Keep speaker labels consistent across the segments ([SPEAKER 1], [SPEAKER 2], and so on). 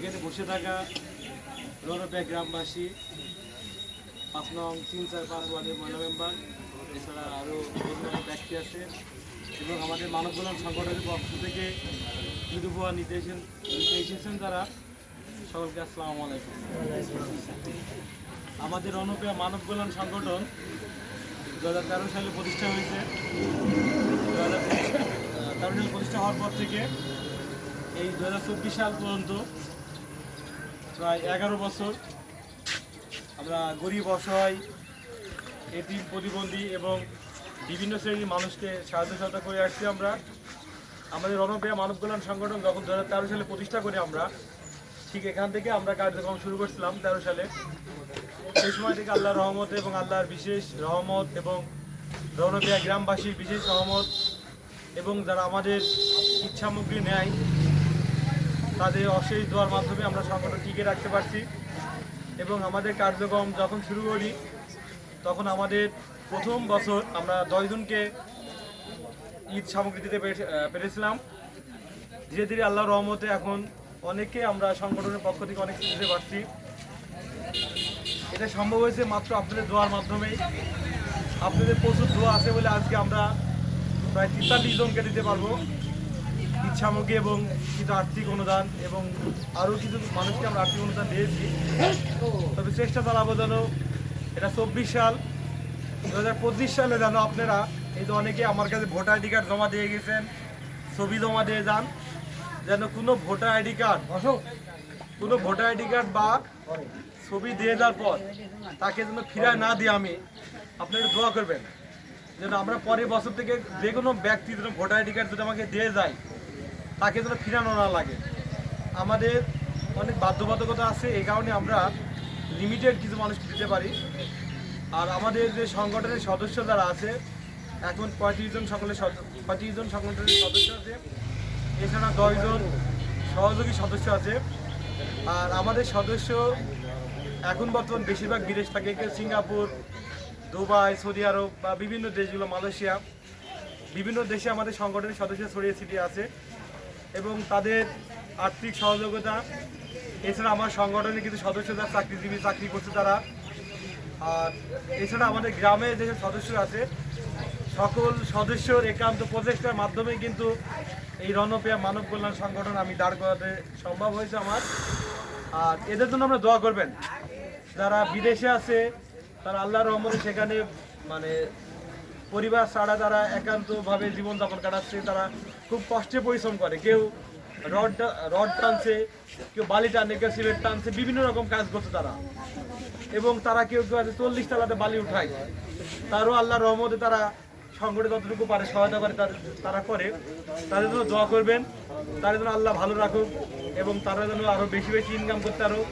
[SPEAKER 1] এখানে বসে থাকা রৌরপিয়া গ্রামবাসী, পাঁচ নং তিন চার পাঁচ ওয়ার্ডের মহিলা মেম্বার, এছাড়া আরও অন্যান্য ব্যক্তি আছে এবং আমাদের মানব কল্যাণ সংগঠনের পক্ষ থেকে উপহার নিতে নিতে এসেছেন তারা। সকলকে আসসালামু আলাইকুম। আমাদের রণপ্রিয়া মানব কল্যাণ সংগঠন দু হাজার তেরো সালে প্রতিষ্ঠা হয়েছে। দু হাজার তেরো সালে প্রতিষ্ঠা হওয়ার পর থেকে এই দু হাজার চব্বিশ সাল পর্যন্ত প্রায় এগারো বছর আমরা গরিব অসহায় এটিম প্রতিবন্ধী এবং বিভিন্ন শ্রেণির মানুষকে সাহায্য সহায়তা করে আসছি আমরা। আমাদের রণপ্রিয়া মানব কল্যাণ সংগঠন যখন দু হাজার তেরো সালে প্রতিষ্ঠা করি আমরা, ঠিক এখান থেকে আমরা কার্যক্রম শুরু করছিলাম তেরো সালে। সেই সময় থেকে আল্লাহর রহমত এবং আল্লাহর বিশেষ রহমত এবং রণপ্রিয়া গ্রামবাসীর বিশেষ রহমত এবং যারা আমাদের ইচ্ছামগ্রী নেয় তাদের অশেষ দোয়ার মাধ্যমে আমরা সংগঠন টিকে রাখতে পারছি। এবং আমাদের কার্যক্রম যখন শুরু করি, তখন আমাদের প্রথম বছর আমরা দশজনকে ঈদ সামগ্রী দিতে পেরে- পেরেছিলাম। ধীরে ধীরে আল্লাহ রহমতে এখন অনেকে আমরা সংগঠনের পক্ষ থেকে অনেক দিতে পারছি। এটা সম্ভব হয়েছে মাত্র আপনাদের দোয়ার মাধ্যমেই আপনাদের প্রচুর দোয়া আছে বলে আজকে আমরা প্রায় তেতাল্লিশ জনকে দিতে পারব। ইচ্ছামুখী এবং কিছু আর্থিক অনুদান এবং আরও কিছু মানুষকে আমরা আর্থিক অনুদান দিয়েছি। তবে চেষ্টা চালাবো যেন এটা চব্বিশ সাল। দু হাজার পঁচিশ সালে যেন আপনারা এই তো অনেকে আমার কাছে ভোটার আইডি কার্ড জমা দিয়ে গেছেন ছবি জমা দিয়ে যান যেন কোনো ভোটার আইডি কার্ড কোনো ভোটার আইডি কার্ড বা ছবি দিয়ে যাওয়ার পর তাকে যেন ফিরায় না দিয়ে আমি আপনারা দোয়া করবেন। যেন আমরা পরের বছর থেকে যে কোনো ব্যক্তি যেন ভোটার আইডি কার্ড যদি আমাকে দিয়ে যায় তাকে যেন ফিরানো না লাগে। আমাদের অনেক বাধ্যবাধকতা আছে, এই কারণে আমরা লিমিটেড কিছু মানুষকে দিতে পারি। আর আমাদের যে সংগঠনের সদস্য যারা আছে, এখন পঁয়ত্রিশ জন সকলের পঁয়ত্রিশ জন সংগঠনের সদস্য আছে, এছাড়া দশজন সহযোগী সদস্য আছে। আর আমাদের সদস্য এখন বর্তমান বেশিরভাগ বিদেশ থাকে, কেউ সিঙ্গাপুর, দুবাই, সৌদি আরব বা বিভিন্ন দেশগুলো, মালয়েশিয়া। বিভিন্ন দেশে আমাদের সংগঠনের সদস্য ছড়িয়ে ছিটিয়ে আছে। এবং তাদের আর্থিক সহযোগিতা। এছাড়া আমার সংগঠনের কিছু সদস্যরা চাকরিজীবী, চাকরি করছে তারা। আর এছাড়া আমাদের গ্রামে যেসব সদস্য আছে, সকল সদস্যর একান্ত প্রচেষ্টার মাধ্যমে কিন্তু এই রণপ্রিয়া মানব কল্যাণ সংগঠন আমি দাঁড় করাতে সম্ভব হয়েছে আমার। আর এদের জন্য আমরা দোয়া করবেন। যারা বিদেশে আছে, তারা আল্লাহর রহমতে সেখানে মানে পরিবার ছাড়া তারা একান্তভাবে জীবনযাপন কাটাচ্ছে, তারা খুব কষ্টে পরিশ্রম করে। কেউ রড রড টানছে, কেউ বালি টানে কেউ সিমেন্ট টানছে, বিভিন্ন রকম কাজ করছে তারা। এবং তারা কেউ কেউ আছে চল্লিশ তালাতে বালি উঠায়। তারও আল্লাহ রহমতে তারা সংগঠে যতটুকু পারে, সহায়তা করে তার- তারা করে। তাদের জন্য দোয়া করবেন। তাদের জন্য আল্লাহ ভালো রাখুক এবং তারা যেন আরও বেশি বেশি ইনকাম করতে আরও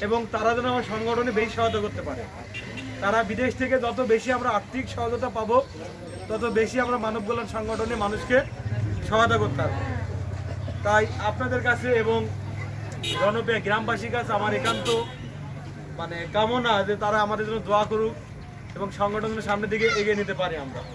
[SPEAKER 1] এবং তারা যেন আমার সংগঠনে বেশি সহায়তা করতে পারে। তারা বিদেশ থেকে যত বেশি আমরা আর্থিক সহায়তা পাবো, তত বেশি আমরা মানব কল্যাণ সংগঠনে মানুষকে সহায়তা করতে পারব। তাই আপনাদের কাছে এবং জনপ্রিয় গ্রামবাসীর কাছে আমার একান্ত মানে কামনা যে তারা আমাদের জন্য দোয়া করুক এবং সংগঠনের সামনের দিকে এগিয়ে নিতে পারি আমরা।